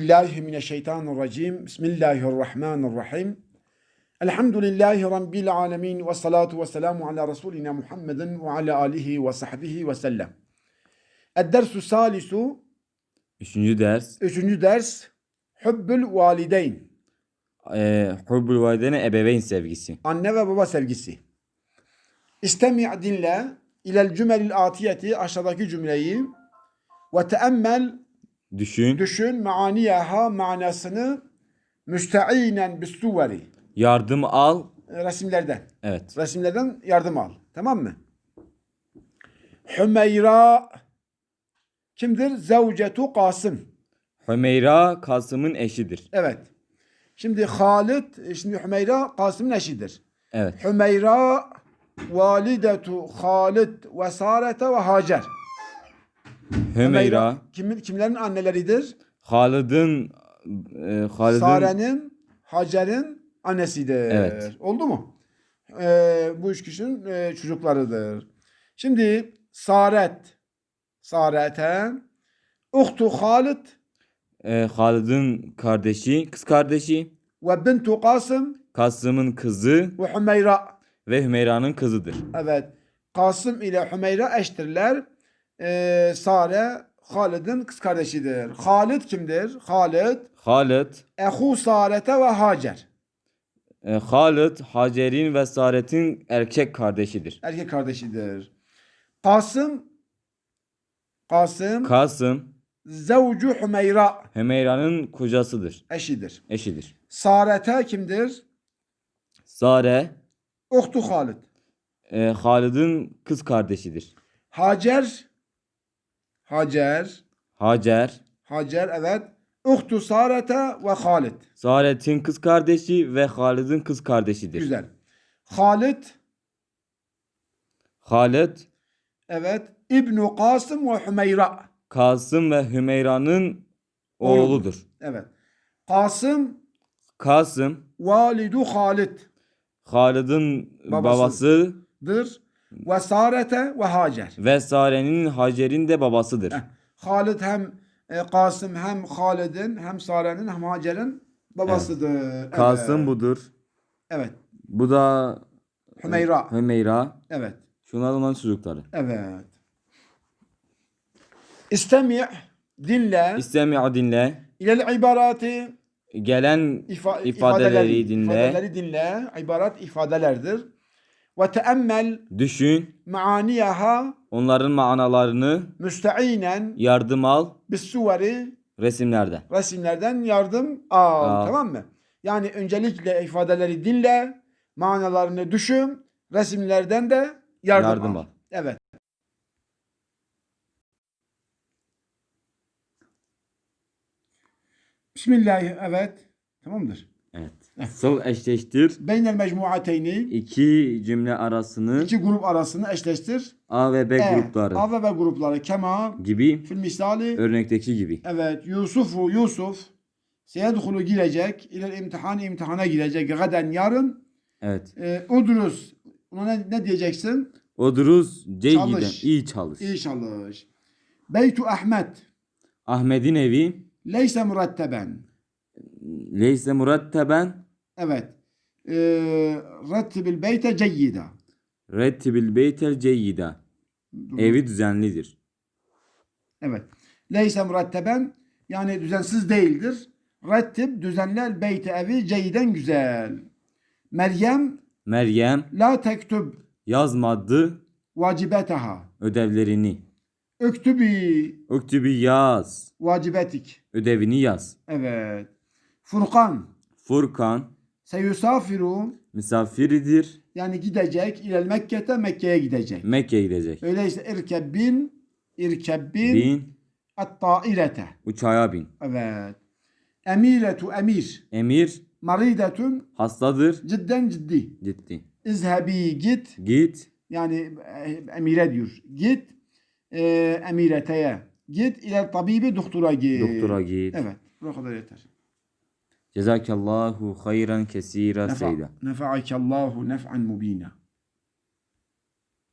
Billahi mineşşeytanirracim. Bismillahirrahmanirrahim. Elhamdülillahi Rabbil alemin ve salatu ve selamu ala Resulina Muhammedin ve ala alihi ve sahbihi ve sellem. Eddersu salisu, Üçüncü ders. üçüncü ders, Hubbül valideyn, E, Hubbul valideyne ebeveyn sevgisi. anne ve baba sevgisi. İstemi' dinle, ilel cümelil atiyeti, aşağıdaki cümleyi, ve teemmel, Düşün. düşün, maaniyaha, manasını, müsteinen bis suveri, Yardım al. resimlerden. Evet. Resimlerden yardım al. Tamam mı? Hümeyra kimdir? Zevcetu Kasım. Hümeyra Kasım'ın eşidir. Evet. Şimdi Halid, şimdi Hümeyra Kasım'ın eşidir. Evet. Hümeyra validetu Halid ve Sarete ve Hacer. Hümeyra kimin, kimlerin anneleridir? Halid'in e, Halid'in Sare'nin, Hacer'in annesidir. Evet. Oldu mu? Ee, bu üç kişinin e, çocuklarıdır. Şimdi Saret, Sarete, Uhtu Halid e, Halid'in kardeşi, kız kardeşi, ve Bintu Kasım Kasım'ın kızı ve Hümeyra. ve Hümeyra'nın kızıdır. Evet. Kasım ile Hümeyra eştirler. Ee, Sare Halid'in kız kardeşidir. Halid kimdir? Halid Halid, Ehu Sarete ve Hacer. e, Halid Hacer'in ve Saret'in erkek kardeşidir. Erkek kardeşidir. Kasım Kasım Kasım Zevcu Hümeyra Hümeyra'nın kocasıdır, eşidir. eşidir. Sarete kimdir? Sare Uhtu Halid. e, Halid'in kız kardeşidir. Hacer Hacer Hacer Hacer evet. Uhtu Sarete ve Halid. Saret'in kız kardeşi ve Halid'in kız kardeşidir. Güzel. Halid Halid, evet İbnu Kasım ve Hümeyra. Kasım ve Hümeyra'nın Oğludur. Evet. Kasım Kasım, validu Halid Halid'in Babası. babasıdır ve Sarete ve Hacer. ve Sare'nin Hacer'in de babasıdır. Heh. Halid hem e, Kasım hem Halid'in hem Sare'nin hem Hacer'in babasıdır. Kasım evet. budur. Evet. Bu da Hümeyra. Hümeyra. Evet. Şunlar onların çocukları. Evet. İstemi' dinle İstemi dinle. ilel ibarati Gelen ifa- ifadeleri dinle. ifadeleri dinle. İbarat ifadelerdir. Ve teemmel Düşün. maaniyaha Onların manalarını müsteinen yardım al bis suveri resimlerden. resimlerden yardım al. Al. Tamam mı? Yani öncelikle ifadeleri dinle, manalarını düşün, resimlerden de yardım, Yardım al. al. Evet. Bismillah. Evet. Tamamdır. Evet. Sol eşleştir. Beynel mecmuateyni İki cümle arasını iki grup arasını eşleştir. A ve B E, grupları A ve B grupları kema gibi fil misali örnekteki gibi. Evet, Yusufu Yusuf seyedhulu girecek, ile imtihan imtihana girecek gaden yarın. Evet. E, Udrus, ona ne, ne diyeceksin? Oduruz ceyiden Çalış. iyi çalış. Çalış. Beytu Ahmet, Ahmet'in evi leyse müretteben. leyse muratteben Evet. E, rettibil beyte ceyyida. rettibil beytel ceyyida. Evi düzenlidir. Evet. Leyse müretteben, yani düzensiz değildir. Rettib, düzenler beyte evi ceyden güzel. Meryem, Meryem la tektub yazmadı vacibetaha. ödevlerini. Öktübi Öktübü yaz. vacibetik. Ödevini yaz. Evet. Furkan Furkan seyusafiru misafiridir. yani gidecek ilel Mekke'te Mekke'ye gidecek. Mekke'ye gidecek. Öyleyse irkeb bin irkeb bin Bin at-tairete. uçağa bin. Evet. Emiretu emir. Emir Maridetun hastadır. cidden ciddi. Ciddi. İzhebi git. Git Yani e, emire diyor. Git e, emireteye. Git ile tabibi doktora git. doktora git. Evet. Bu kadar yeter. Cezakallahu hayran kesira seyda. Nefa'akallahu nef'an mubina.